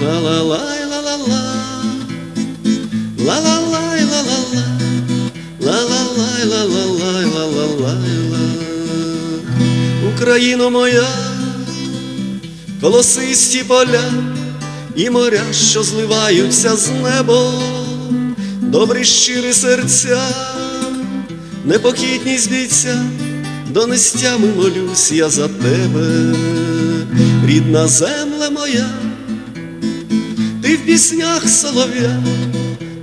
Ла-ла-лай, ла-ла-ла, ла-ла-лай, ла-ла-ла, ла-ла-лай, ла-ла-лай, ла-ла-лай, ла. Україно моя, колосисті поля і моря, що зливаються з неба, добрі щирі серця, непохитність бійця, донестями молюсь я за тебе, рідна земля моя, ти в піснях солов'я,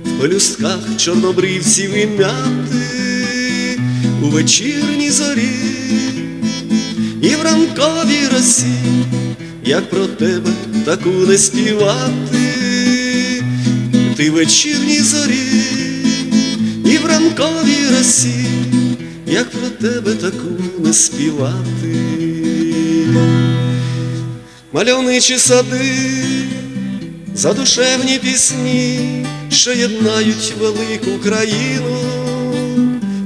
в пелюстках чорнобривців і м'яти, у вечірній зорі і в ранковій росі, як про тебе таку не співати, ти в вечірній зорі, і в ранковій росі, як про тебе таку не співати. Мальовничі сади, задушевні пісні, що єднають велику країну,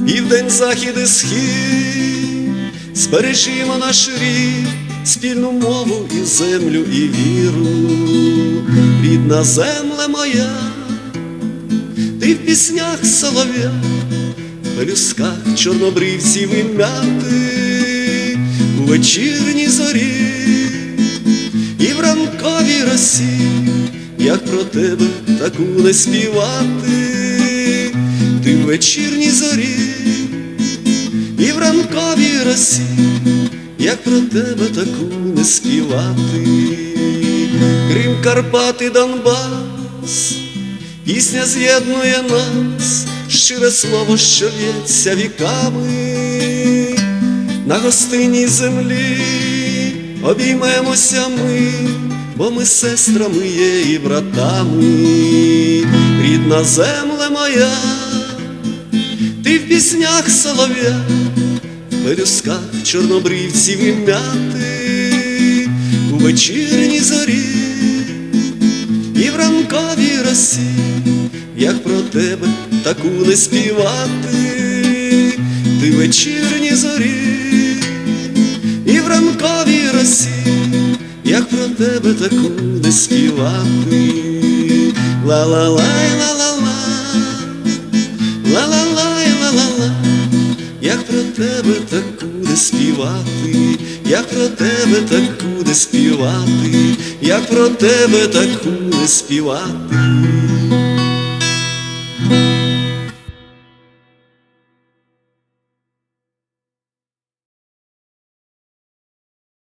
південь, захід і схід, збережімо наш рід, спільну мову і землю, і віру, рідна земля моя, ти в піснях солов'я, в пелюсках чорнобривців і м'яти, у вечірній зорі і в ранковій росі, як про тебе таку не співати, ти в вечірній зорі, і в ранковій росі, як про тебе таку не співати, Крим Карпати Донбас, пісня з'єднує нас, щире слово, що лється віками. На гостинній землі обіймемося ми, бо ми сестрами є і братами, рідна земля моя, ти в піснях солов'я, в пелюсках чорнобривців і м'яти, у вечірній зорі і в ранковій росі, як про тебе таку не співати, ти в вечірній зорі і в ранковій росі, про тебе таку не співати. Ла-ла-лай, ла-ла-ла, ла-ла-лай, ла-ла-ла, як про тебе таку не співати, як про тебе таку не співати, як про тебе таку не співати.